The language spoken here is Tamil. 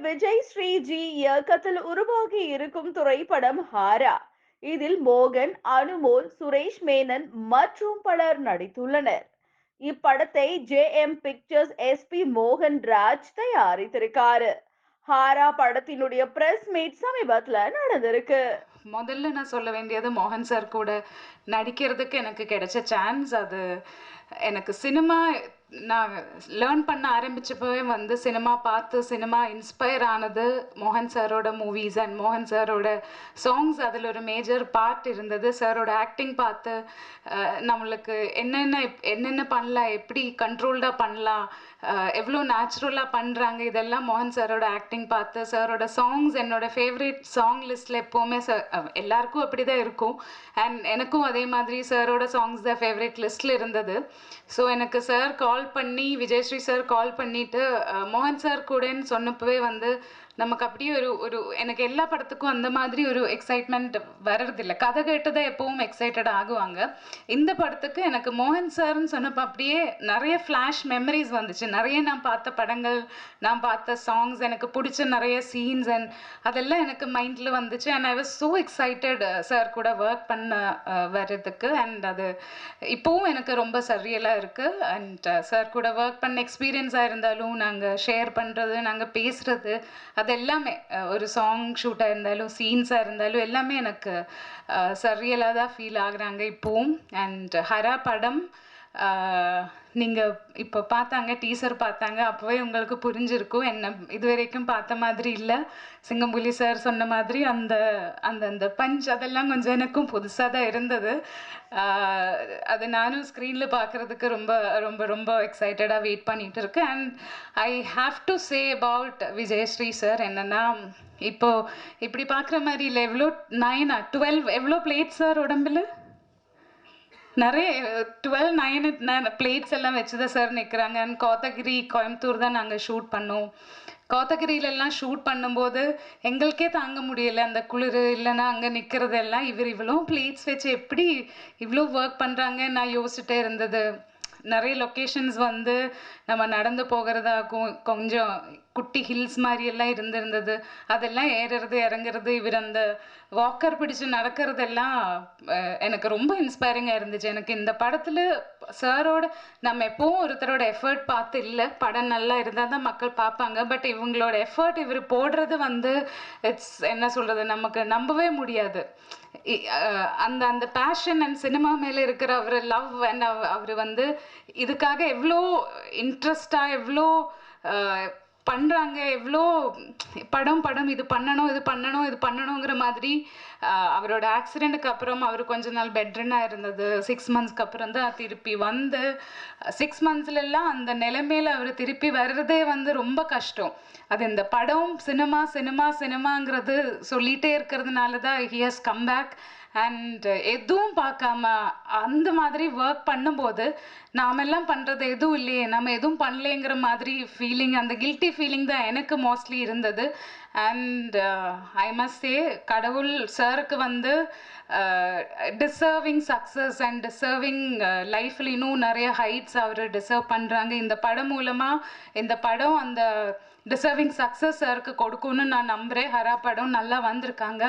விஜய் ஸ்ரீஜி இயக்கத்தில் உருவாகி இருக்கும் திரைப்படம் ஹாரா. இதில் மோகன் அனுமோல் சுரேஷ் மேனன் மற்றும் பலர் நடித்துள்ளனர். இப்படத்தை ஜே எம் பிக்சர்ஸ் எஸ்பி மோகன் ராஜ் தயாரித்திருக்காரு. ஹாரா படத்தினுடைய பிரஸ் மீட் சமீபத்துல நடந்திருக்கு. முதல்ல நான் சொல்ல வேண்டியது மோகன் சார் கூட நடிக்கிறதுக்கு எனக்கு கிடைச்ச சான்ஸ் அது. எனக்கு சினிமா நான் லேர்ன் பண்ண ஆரம்பிச்சப்பவே வந்து சினிமா பார்த்து சினிமா இன்ஸ்பயர் ஆனது மோகன் சாரோட மூவிஸ் அண்ட் மோகன் சாரோட சாங்ஸ் அதில் ஒரு மேஜர் பார்ட் இருந்தது. சாரோட ஆக்டிங் பார்த்து நம்மளுக்கு என்னென்ன என்னென்ன பண்ணலாம் எப்படி கண்ட்ரோல்டாக பண்ணலாம் எவ்வளோ நேச்சுரலாக பண்ணுறாங்க இதெல்லாம் மோகன் சாரோட ஆக்டிங் பார்த்து சாரோட சாங்ஸ் என்னோட ஃபேவரேட் சாங் லிஸ்ட்டில் எப்போவுமே சார் எல்லாருக்கும் அப்படி தான் இருக்கும். அண்ட் எனக்கும் அதே மாதிரி சாரோட சாங்ஸ் தான் ஃபேவரேட் லிஸ்ட்டில் இருந்தது. ஸோ எனக்கு சார் கால் பண்ணி விஜயஸ்ரீ சார் கால் பண்ணிட்டு மோகன் சார் கூடன்னு சொன்னப்பவே வந்து நமக்கு அப்படியே ஒரு ஒரு எனக்கு எல்லா படத்துக்கும் அந்த மாதிரி ஒரு எக்ஸைட்மெண்ட் வர்றதில்ல. கதை கேட்டு தான் எப்பவும் எக்ஸைட்டட் ஆகுவாங்க. இந்த படத்துக்கு எனக்கு மோகன் சார்னு சொன்னப்போ அப்படியே நிறைய ஃப்ளாஷ் மெமரிஸ் வந்துச்சு. நிறைய நான் பார்த்த படங்கள் நான் பார்த்த சாங்ஸ் எனக்கு பிடிச்ச நிறைய சீன்ஸ் அண்ட் அதெல்லாம் எனக்கு மைண்டில் வந்துச்சு. And I was so excited sir கூட ஒர்க் பண்ண uh, வர்றதுக்கு. அண்ட் அது இப்போவும் எனக்கு ரொம்ப சரியலாக இருக்குது அண்ட் சார் கூட ஒர்க் பண்ண எக்ஸ்பீரியன்ஸாக இருந்தாலும் நாங்கள் ஷேர் பண்ணுறது நாங்கள் பேசுகிறது அது எல்லாமே ஒரு சாங் ஷூட்டாக இருந்தாலும் சீன்ஸாக இருந்தாலும் எல்லாமே எனக்கு சரியலாக தான் ஃபீல் ஆகுறாங்க இப்போவும். அண்ட் ஹரா படம் நீங்கள் இப்போ பார்த்தாங்க டீசர் பார்த்தாங்க அப்போவே உங்களுக்கு புரிஞ்சிருக்கும். என்ன இது வரைக்கும் பார்த்த மாதிரி இல்லை. சிங்கம்புலி சார் சொன்ன மாதிரி அந்த அந்த அந்த பஞ்ச் அதெல்லாம் கொஞ்சம் எனக்கும் புதுசாக தான் இருந்தது. அது நானும் ஸ்க்ரீனில் பார்க்குறதுக்கு ரொம்ப ரொம்ப ரொம்ப எக்ஸைட்டடாக வெயிட் பண்ணிகிட்டு இருக்கேன். And I have to say about Vijayasri sir என்னென்னா இப்போது இப்படி பார்க்குற மாதிரி இல்லை. எவ்வளோ நைனா டுவெல் எவ்வளோ பிளேட் சார் உடம்புல? நிறைய டுவெல் நைன் பிளேட்ஸ் எல்லாம் வச்சு தான் சார் நிற்கிறாங்க அண்ட் கோத்தகிரி கோயம்புத்தூர் தான் நாங்கள் ஷூட் பண்ணோம். கோத்தகிரியிலெல்லாம் ஷூட் பண்ணும்போது எங்களுக்கே தாங்க முடியல. அந்த குளிர் இல்லைன்னா அங்கே நிற்கிறதெல்லாம் இவர் இவ்வளோ பிளேட்ஸ் வச்சு எப்படி இவ்வளோ ஒர்க் பண்ணுறாங்க நான் யோசிச்சுட்டே இருந்தது. நிறைய லொக்கேஷன்ஸ் வந்து நம்ம நடந்து போகிறதாகும் கொஞ்சம் குட்டி ஹில்ஸ் மாதிரியெல்லாம் இருந்திருந்தது. அதெல்லாம் ஏறுறது இறங்குறது இவர் அந்த வாக்கர் பிடிச்சு நடக்கிறதெல்லாம் எனக்கு ரொம்ப இன்ஸ்பைரிங்காக இருந்துச்சு. எனக்கு இந்த படத்தில் சாரோட நம்ம எப்போவும் ஒருத்தரோட எஃபர்ட் பார்த்து இல்லை படம் நல்லா இருந்தால் தான் மக்கள் பார்ப்பாங்க. பட் இவங்களோட எஃபர்ட் இவர் போடுறது வந்து இட்ஸ் என்ன சொல்கிறது நமக்கு நம்பவே முடியாது. அந்த அந்த பேஷன் அண்ட் சினிமா மேலே இருக்கிற அவர் லவ் அண்ட் அவர் வந்து இதுக்காக எவ்வளோ இன்ட்ரெஸ்டாக எவ்வளோ பண்ணுறாங்க எவ்வளோ படம் படம் இது பண்ணணும் இது பண்ணணும் இது பண்ணணுங்கிற மாதிரி அவரோட ஆக்சிடெண்ட்டுக்கு அப்புறம் அவர் கொஞ்ச நாள் பெட்ரனாக இருந்தது. சிக்ஸ் மந்த்ஸ்க்கு அப்புறம் தான் திருப்பி வந்து சிக்ஸ் மந்த்ஸ்லெல்லாம் அந்த நிலைமையில் அவர் திருப்பி வர்றதே வந்து ரொம்ப கஷ்டம். அது இந்த படம் சினிமா சினிமா சினிமாங்கிறது சொல்லிகிட்டே இருக்கிறதுனால தான் he has come back and uh, எதுவும் பார்க்காம அந்த மாதிரி ஒர்க் பண்ணும்போது நாமெல்லாம் பண்ணுறது எதுவும் இல்லையே நம்ம எதுவும் பண்ணலேங்கிற மாதிரி ஃபீலிங் அந்த கில்ட்டி ஃபீலிங் தான் எனக்கு மோஸ்ட்லி இருந்தது. அண்ட் ஐ மஸ்ட் சே கடவுள் சாருக்கு வந்து டிசர்விங் சக்ஸஸ் அண்ட் டிசர்விங் லைஃப்பில் இன்னும் நிறைய ஹைட்ஸ் அவர் டிசர்வ் பண்ணுறாங்க இந்த படம் மூலமாக இந்த படம் அந்த டிசர்விங் சக்ஸஸ் சாருக்கு கொடுக்கும்னு நான் நம்புகிறேன் ஹரா படம் நல்லா வந்திருக்காங்க.